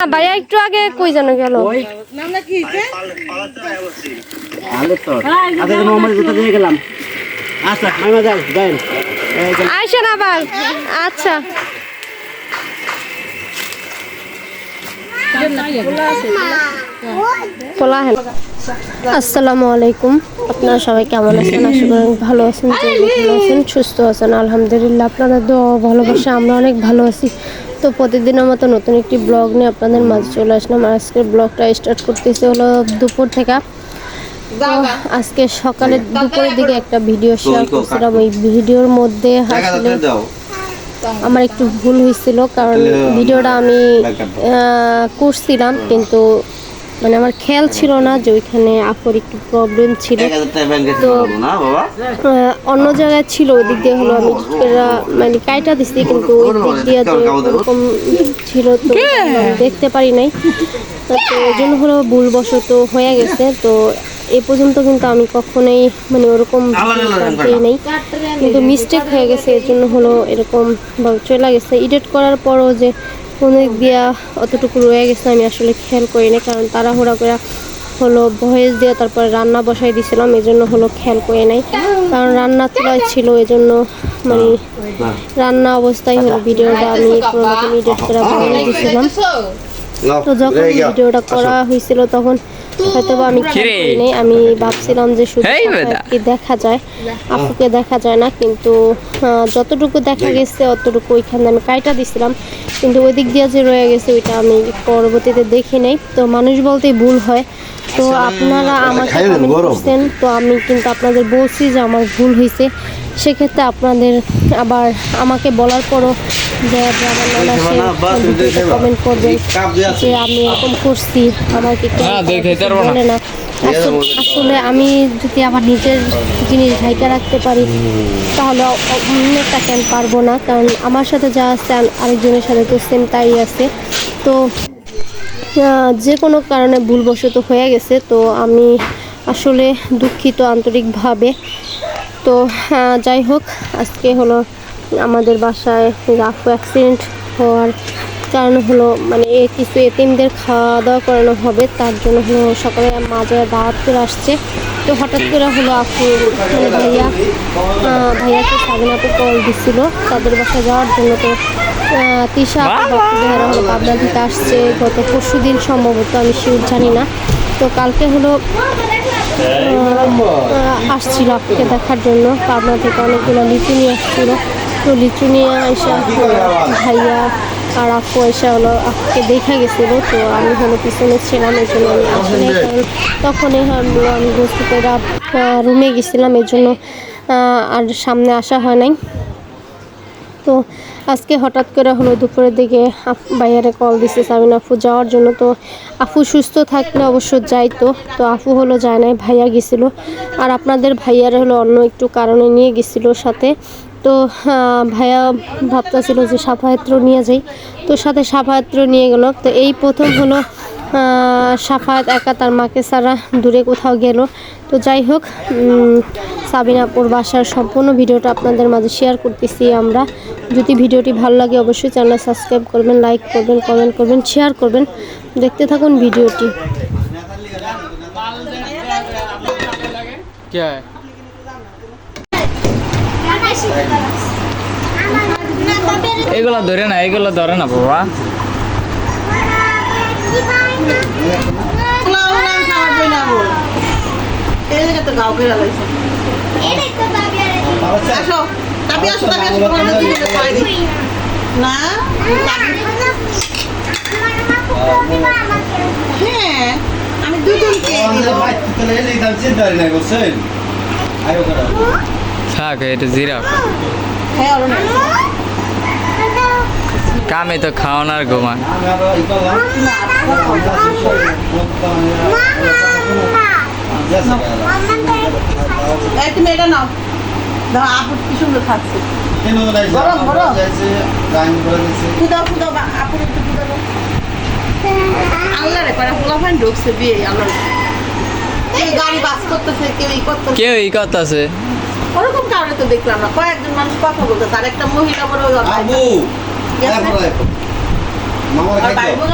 ভাইয়া একটু আগে কই জানো গেল? আচ্ছা আচ্ছা আইসেন আবার আচ্ছা। হেন আসসালামু আলাইকুম। আপনারা সবাই কেমন আছেন? আশা করি ভালো আছেন ভালো আছেন সুস্থ আছেন। আলহামদুলিল্লাহ আপনাদের দোয়া ভালোবাসা আমরা অনেক ভালো আছি। তো প্রতিদিনের মতো নতুন একটি ব্লগ নিয়ে আপনাদের মাঝে চলে আসলাম। আজকের ব্লগটা স্টার্ট করতেছে হলো দুপুর থেকে। আজকে সকালে দুপুরের দিকে একটা ভিডিও শেয়ার করছিলাম। ওই ভিডিওর মধ্যে আসলে আমার একটু ভুল হয়েছিল কারণ ভিডিওটা আমি করছিলাম কিন্তু মানে আমার খেয়াল ছিল না যে ওইখানে আপুর একটু প্রবলেম ছিল। তো অন্য জায়গায় ছিল ওই দিক দিয়ে হলো আমি মানে কাইটা দিছি কিন্তু ওই দিক দিয়ে যে ওরকম ছিল তো দেখতে পারি নাই। তো ওই জন্য হলো ভুলবশত হয়ে গেছে। তো এ পর্যন্ত কিন্তু আমি কখনোই মানে ওরকম নেই কিন্তু মিস্টেক হয়ে গেছে এর জন্য হলো এরকম চলে গেছে। এডিট করার পরও যে কোন দিক দিয়া অতটুকু রয়ে গেছে আমি আসলে খেয়াল করিনি কারণ তাড়াহুড়া করে হলো ভয়েস দিয়ে তারপর রান্না বসাই দিয়েছিলাম এই জন্য হলো খেয়াল করে নাই। কারণ রান্না তোলাই ছিল এই জন্য মানে রান্না অবস্থায় হলো ভিডিওটা আমি এডিট করে বানিয়ে দিয়েছিলাম তো যখন ভিডিওটা করা হয়েছিল তখন হয়তো আমি নেই আমি ভাবছিলাম যে শুধু দেখা যায় আপুকে দেখা যায় না কিন্তু আহ, যতটুকু দেখা গেছে অতটুকু ওইখানে আমি কাইটা দিছিলাম। কিন্তু ওই দিক দিয়ে যে রয়ে গেছে ওইটা আমি পরবর্তীতে দেখি নেই। তো মানুষ বলতেই ভুল হয়। তো আপনারা আমাকে কমেন্ট করছেন তো আমি কিন্তু আপনাদের বলছি যে আমার ভুল হয়েছে। সেক্ষেত্রে আপনাদের আবার আমাকে বলার পরও যে আমার নানা সে কমেন্ট করবেন যে আমি এরকম করছি আমাকে হ্যাঁ। বলে না। আসলে- আমি যদি আমার নিজের জিনিস ঢাইকা রাখতে পারি তাহলে অন্যটা কেন পারব না। কারণ আমার সাথে যা আছে আরেকজনের সাথে তো সেম তাই আছে। তো যে কোনো কারণে ভুলবশত হয়ে গেছে, তো আমি আসলে দুঃখিত আন্তরিকভাবে। তো যাই হোক, আজকে হলো আমাদের বাসায় রাফ অ্যাক্সিডেন্ট হওয়ার কারণ হলো মানে কিছু এতিমদের খাওয়া দাওয়া করানো হবে তার জন্য হলো সকালে মাঝে দাওয়াত করে আসছে। তো হঠাৎ করে হলো আপু মানে ভাইয়া ভাইয়াকে স্বাধীনতা কল দিছিল তাদের বাসায় যাওয়ার জন্য। তো তিশা আপু ভাইয়ারা হলো পাবনা থেকে আসছে গত পরশু দিন সম্ভবত আমি শিওর জানি না। তো কালকে হলো আসছিল আপুকে দেখার জন্য পাবনা থেকে অনেকগুলো লিচু নিয়ে আসছিল। তো লিচু নিয়ে এসে ভাইয়া আর আপু এসে হলো আপুকে দেখা গেছিল তো আমি হলো পিছনে ছিলাম এই জন্য আমি আসলে কারণ তখনই হলো আমি বস্তু করে রুমে গেছিলাম এই জন্য আর সামনে আসা হয় নাই। তো আজকে হঠাৎ করে হলো দুপুরের দিকে ভাইয়ারে কল দিছে সাবিন আফু যাওয়ার জন্য তো আফু সুস্থ থাকলে অবশ্য যাইতো তো তো আফু হলো যায় নাই ভাইয়া গেছিল। আর আপনাদের ভাইয়ার হলো অন্য একটু কারণে নিয়ে গেছিল সাথে। তো আহ, ভাইয়া ভাবতেছিল যে সাফায়াত্র নিয়ে যাই তো সাথে সাফায়াত্র নিয়ে গেল তো এই প্রথম হলো আহ, সাফায়াত একা তার মাকে ছাড়া দূরে কোথাও গেল তো যাই হোক উম, সাবিনাপুর বাসার সম্পূর্ণ ভিডিওটা আপনাদের মাঝে শেয়ার করতেছি আমরা যদি ভিডিওটি ভালো লাগে অবশ্যই চ্যানেল সাবস্ক্রাইব করবেন লাইক করবেন কমেন্ট করবেন শেয়ার করবেন দেখতে থাকুন ভিডিওটি क्या है এগুলো ধরে না এগুলো ধরে না বাবা। না হ্যাঁ আমি দুজনকে দিলাম হ্যাঁ ওর না কামে তো ঘুমান তুমি এটা নাও। দাও আপু কি সুন্দর খাচ্ছে। খুদাও খুদাও আপু একটু খুদাও আল্লাহ রে কয়টা ঢুকছে বিয়ে আল্লাহ কেউ ই করতেছে। ওরকম কারণে তো দেখলাম না। কয়েকজন মানুষ কথা বলতে তার একটা মহিলা বড় আবু মামার আর খাইতো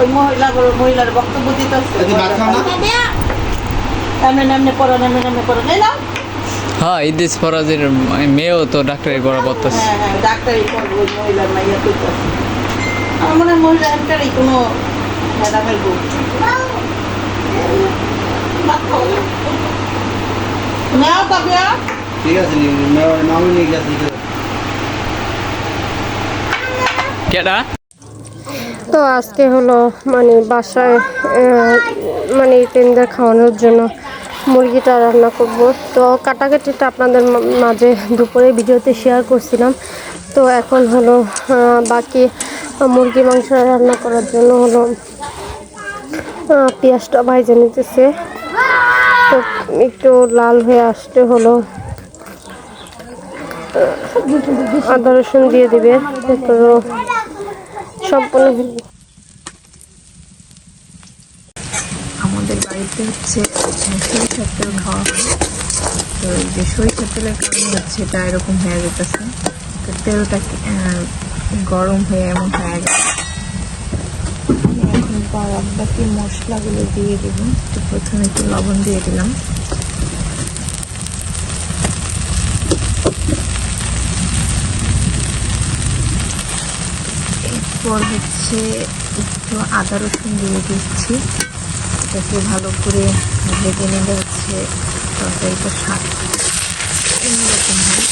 ওই মহিলা মহিলার বক্তব্য দিতে না? পড়ো পড়ো। হ্যাঁ ইদিস ফরাজের মেয়েও তো ডাক্তারি হ্যাঁ হ্যাঁ ডাক্তারি করব মহিলার মাইয়া করতেছে। আমার মনে হয় মহিলা কোনো ম্যাডামের বউ। নাও কাবিয়া ঠিক আছে মামু নিয়ে গেছে কেডা? তো আজকে হলো মানে বাসায় মানে টেন্ডার খাওয়ানোর জন্য মুরগিটা রান্না করব। তো কাটাকাটিটা আপনাদের মাঝে দুপুরে ভিডিওতে শেয়ার করছিলাম। তো এখন হলো বাকি মুরগি মাংস রান্না করার জন্য হলো পেঁয়াজটা ভাইজে নিতেছে। তো একটু লাল হয়ে আসতে হলো। আদা, রসুন দিয়ে দিবে। তো সম্পূর্ণ আমাদের বাড়িতে হচ্ছে সরিষার তেল খাওয়া তো যে সরিষার তেলের কারণে হচ্ছে এটা এরকম হয়ে যেতেছে। তো তেলটা গরম হয়ে এমন হয়ে গেছে। এখন বাদ বাকি মশলাগুলো দিয়ে দেব। তো প্রথমে একটু লবণ দিয়ে দিলাম। এরপর হচ্ছে, একটু আদা রসুন দিয়ে দিচ্ছি। এটাকে ভালো করে ভেজে নিলে হচ্ছে তরকারিটা স্বাদ অন্যরকম হয়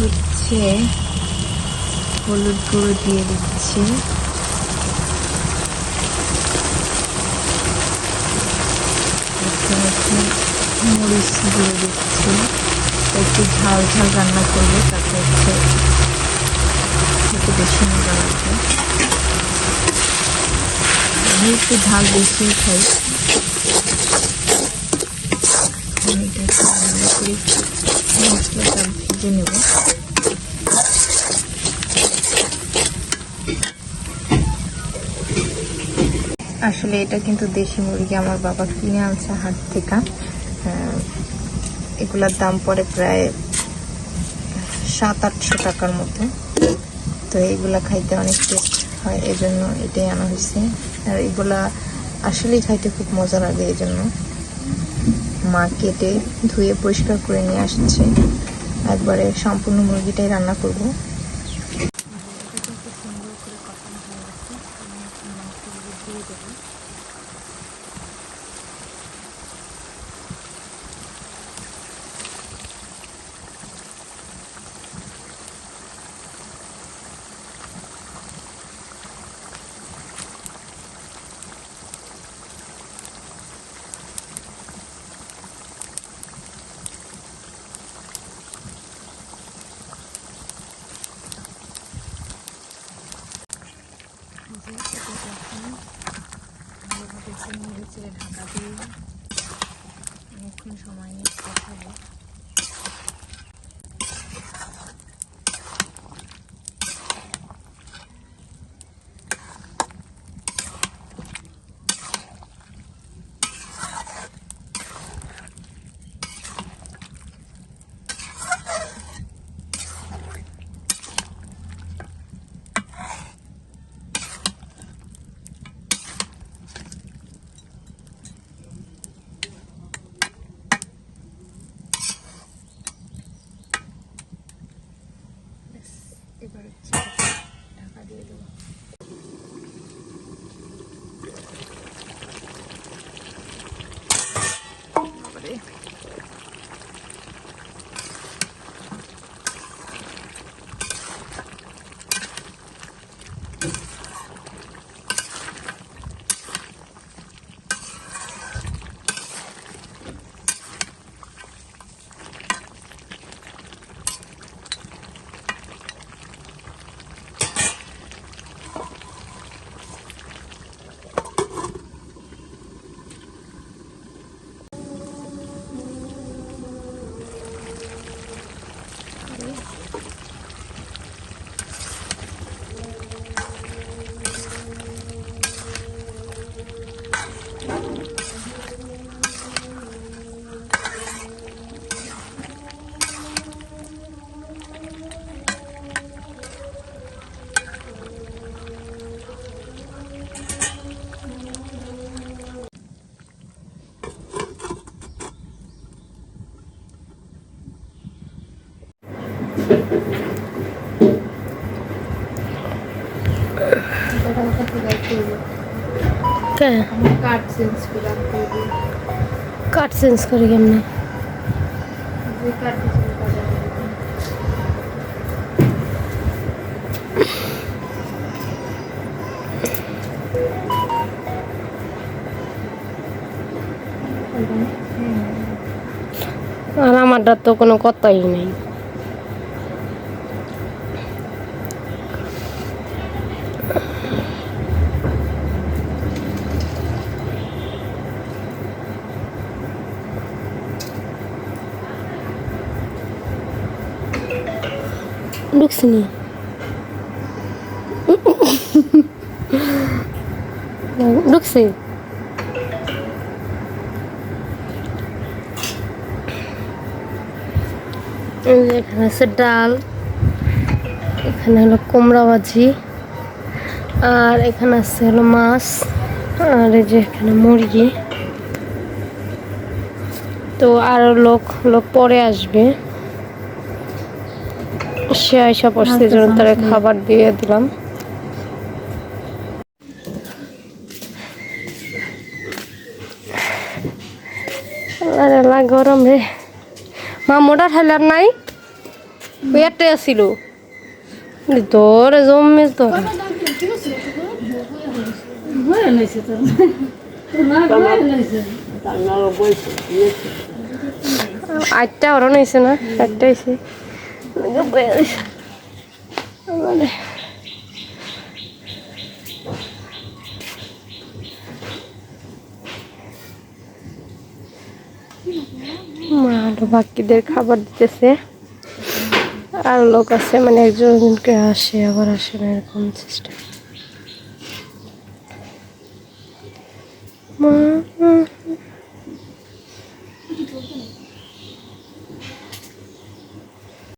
হচ্ছে হলুদ গুঁড়ো দিয়ে দিচ্ছি এখানে একটু মরিচ দিয়ে দিচ্ছি একটু ঝাল ঝাল রান্না করলে তাতে হচ্ছে একটু বেশি মজা লাগবে। আমি একটু ঝাল বেশি খাই। মশলাটা আসলে এটা কিন্তু দেশি মুরগি আমার বাবা কিনে আনছে হাট থেকে। এগুলার দাম পড়ে প্রায় সাত আটশো টাকার মতো। তো এগুলা খাইতে অনেক টেস্ট হয় এই জন্য এটাই আনা হয়েছে আর এগুলা আসলেই খাইতে খুব মজা লাগে এই জন্য মা কেটে ধুয়ে পরিষ্কার করে নিয়ে আসছে। একবারে সম্পূর্ণ মুরগিটাই রান্না করব। এবার ঢাকা দিয়ে দেবো। কে? কার্ড চেঞ্জ করে কেমনে? আর আমারটা তো কোনো কথাই নেই। ঢুকছি এই যে এখানে আছে ডাল, এখানে হলো কুমড়া ভাজি, আর এখানে আছে হলো মাছ, আর এই যে এখানে মুরগি। তো আরও লোক লোক পরে আসবে। সে আইসা পড়ছে জন্য তারা খাবার দিয়ে দিলাম। গরম রে। মা মোটা ঠাইলার নাই? পেটে আসিল তোরে জমে তোর আটটা ওরা নিয়েছে না মা আরও বাকিদের খাবার দিতেছে। আর লোক আছে মানে একজন একজনকে আসে, আবার আসে না, এরকম সিস্টেম মা।